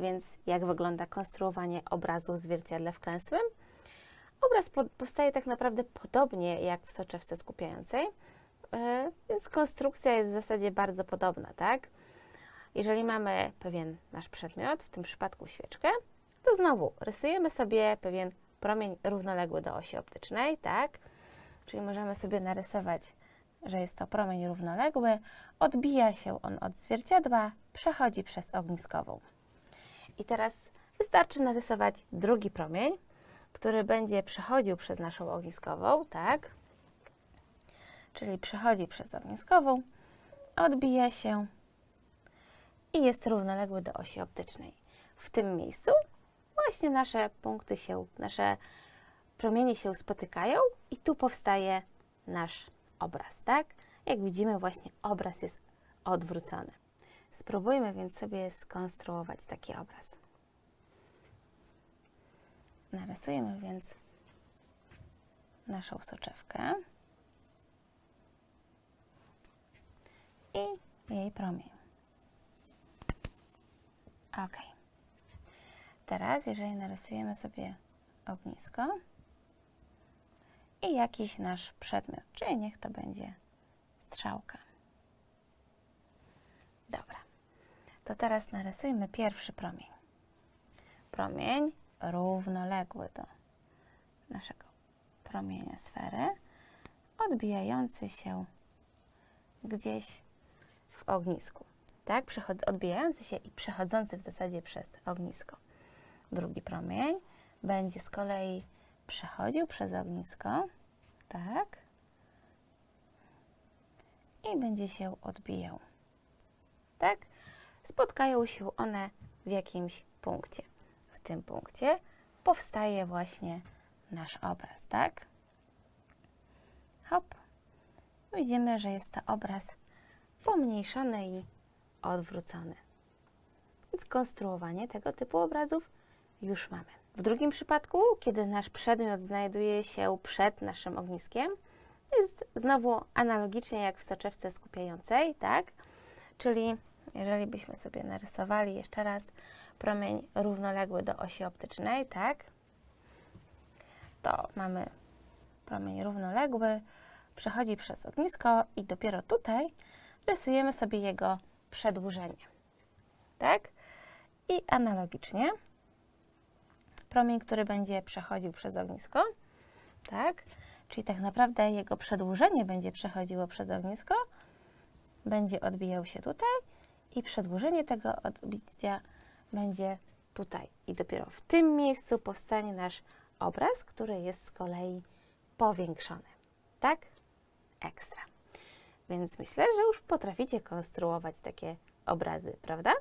więc jak wygląda konstruowanie obrazu w zwierciadle wklęsłym? Obraz po, powstaje tak naprawdę podobnie jak w soczewce skupiającej, yy, więc konstrukcja jest w zasadzie bardzo podobna, tak? Jeżeli mamy pewien nasz przedmiot, w tym przypadku świeczkę, to znowu rysujemy sobie pewien promień równoległy do osi optycznej, tak? Czyli możemy sobie narysować, że jest to promień równoległy, odbija się on od zwierciadła, przechodzi przez ogniskową. I teraz wystarczy narysować drugi promień, który będzie przechodził przez naszą ogniskową, tak? Czyli przechodzi przez ogniskową, odbija się i jest równoległy do osi optycznej. W tym miejscu właśnie nasze punkty się, nasze promienie się spotykają i tu powstaje nasz obraz, tak? Jak widzimy, właśnie obraz jest odwrócony. Spróbujmy więc sobie skonstruować taki obraz. Narysujemy więc naszą soczewkę i jej promień. Ok. Teraz, jeżeli narysujemy sobie ognisko i jakiś nasz przedmiot, czyli niech to będzie strzałka. To teraz narysujmy pierwszy promień. Promień równoległy do naszego promienia sfery, odbijający się gdzieś w ognisku. Tak? Odbijający się i przechodzący w zasadzie przez ognisko. Drugi promień będzie z kolei przechodził przez ognisko, tak? I będzie się odbijał. Tak? Spotkają się one w jakimś punkcie. W tym punkcie powstaje właśnie nasz obraz, tak? Hop. Widzimy, że jest to obraz pomniejszony i odwrócony. Więc konstruowanie tego typu obrazów już mamy. W drugim przypadku, kiedy nasz przedmiot znajduje się przed naszym ogniskiem, jest znowu analogicznie jak w soczewce skupiającej, tak? Czyli jeżeli byśmy sobie narysowali jeszcze raz promień równoległy do osi optycznej, tak? To mamy promień równoległy, przechodzi przez ognisko i dopiero tutaj rysujemy sobie jego przedłużenie. Tak? I analogicznie promień, który będzie przechodził przez ognisko, tak? Czyli tak naprawdę jego przedłużenie będzie przechodziło przez ognisko, będzie odbijał się tutaj i przedłużenie tego odbicia będzie tutaj. I dopiero w tym miejscu powstanie nasz obraz, który jest z kolei powiększony. Tak? Ekstra. Więc myślę, że już potraficie konstruować takie obrazy, prawda?